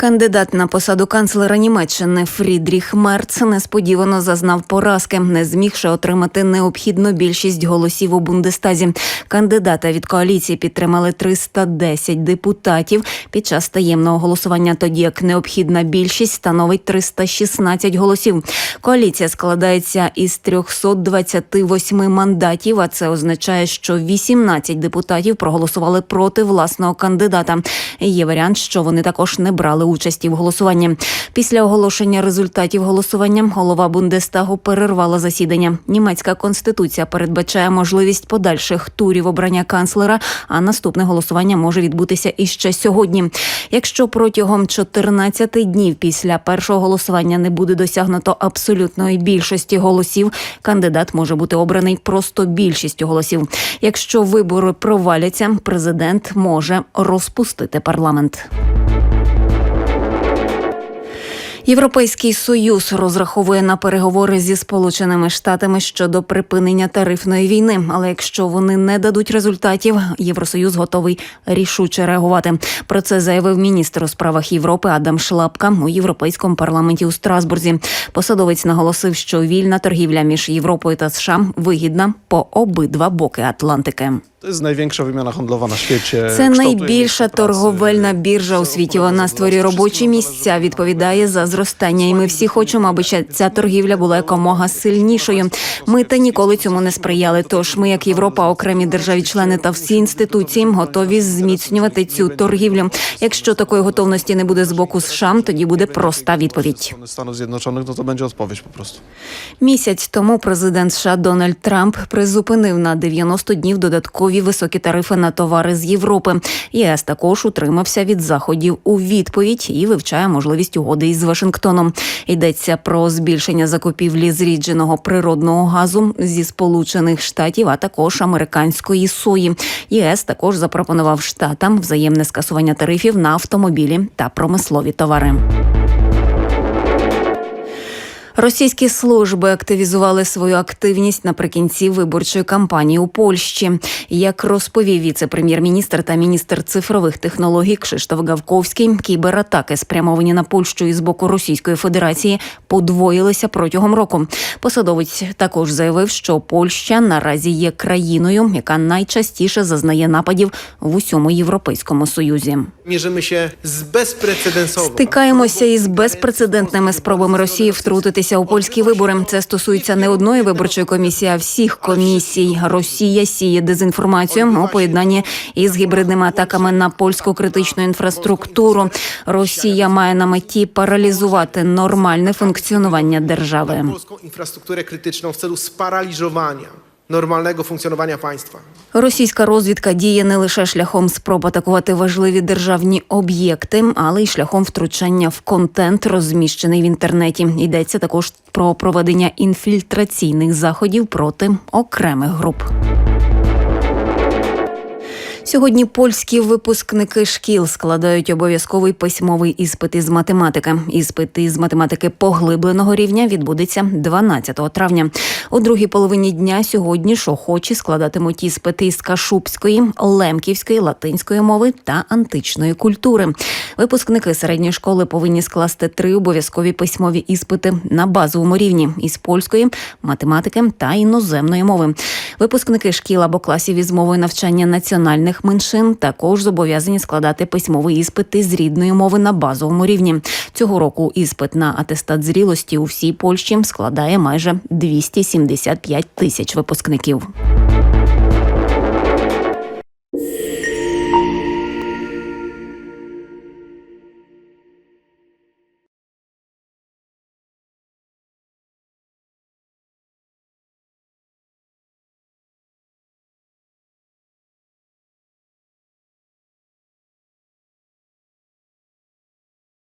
Кандидат на посаду канцлера Німеччини Фрідріх Мерц несподівано зазнав поразки, не змігши отримати необхідну більшість голосів у Бундестазі. Кандидата від коаліції підтримали 310 депутатів під час таємного голосування, тоді як необхідна більшість становить 316 голосів. Коаліція складається із 328 мандатів, а це означає, що 18 депутатів проголосували проти власного кандидата. Є варіант, що вони також не брали участі в голосуванні. Після оголошення результатів голосування голова Бундестагу перервала засідання. Німецька конституція передбачає можливість подальших турів обрання канцлера, а наступне голосування може відбутися іще сьогодні. Якщо протягом 14 днів після першого голосування не буде досягнуто абсолютної більшості голосів, кандидат може бути обраний просто більшістю голосів. Якщо вибори проваляться, президент може розпустити парламент. Європейський союз розраховує на переговори зі сполученими штатами щодо припинення тарифної війни. Але якщо вони не дадуть результатів, євросоюз готовий рішуче реагувати. Про це заявив міністр у справах Європи Адам Шлапка у європейському парламенті у Страсбурзі. Посадовець наголосив, що вільна торгівля між Європою та США вигідна по обидва боки Атлантики. To jest największa wymiana handlowa na świecie. Це найбільша торговельна біржа у світі. Вона створює робочі місця, відповідає за зростання. І ми всі хочемо, аби ця торгівля була якомога сильнішою. Ми та ніколи цьому не сприяли. Тож ми, як Європа, окремі державі-члени та всі інституції, готові зміцнювати цю торгівлю. Якщо такої готовності не буде з боку США, тоді буде проста відповідь. Stanów Zjednoczonych, no to będzie odpowiedź. Місяць тому президент США Дональд Трамп призупинив на 90 днів додаткові високі тарифи на товари з Європи. ЄС також утримався від заходів у відповідь і вивчає можливість угоди із Вашингтоном. Йдеться про збільшення закупівлі зрідженого природного газу зі Сполучених Штатів, а також американської сої. ЄС також запропонував штатам взаємне скасування тарифів на автомобілі та промислові товари. Російські служби активізували свою активність наприкінці виборчої кампанії у Польщі. Як розповів віце-прем'єр-міністр та міністр цифрових технологій Кшиштоф Гавковський, кібератаки, спрямовані на Польщу із боку Російської Федерації, подвоїлися протягом року. Посадовець також заявив, що Польща наразі є країною, яка найчастіше зазнає нападів в усьому європейському союзі. Mierzymy się z bezprecedensową. Стикаємося із безпрецедентними спробами Росії втрутитися у польські вибори. Це стосується не одної виборчої комісії, а всіх комісій. Росія сіє дезінформацію у поєднанні із гібридними атаками на польську критичну інфраструктуру. Росія має на меті паралізувати нормальне функціонування держави. Інфраструктури критичного в целу celu sparaliżowania функціонування państwa. Російська розвідка діє не лише шляхом спроб атакувати важливі державні об'єкти, але й шляхом втручання в контент, розміщений в інтернеті. Йдеться також про проведення інфільтраційних заходів проти окремих груп. Сьогодні польські випускники шкіл складають обов'язковий письмовий іспит із математики. Іспит із математики поглибленого рівня відбудеться 12 травня. У другій половині дня сьогодні ж охочі складатимуть іспити із кашубської, лемківської, латинської мови та античної культури. Випускники середньої школи повинні скласти три обов'язкові письмові іспити на базовому рівні із польської, математики та іноземної мови. Випускники шкіл або класів із мовою навчання національних меншин також зобов'язані складати письмові іспити з рідної мови на базовому рівні. Цього року іспит на атестат зрілості у всій Польщі складає майже 275 тисяч випускників.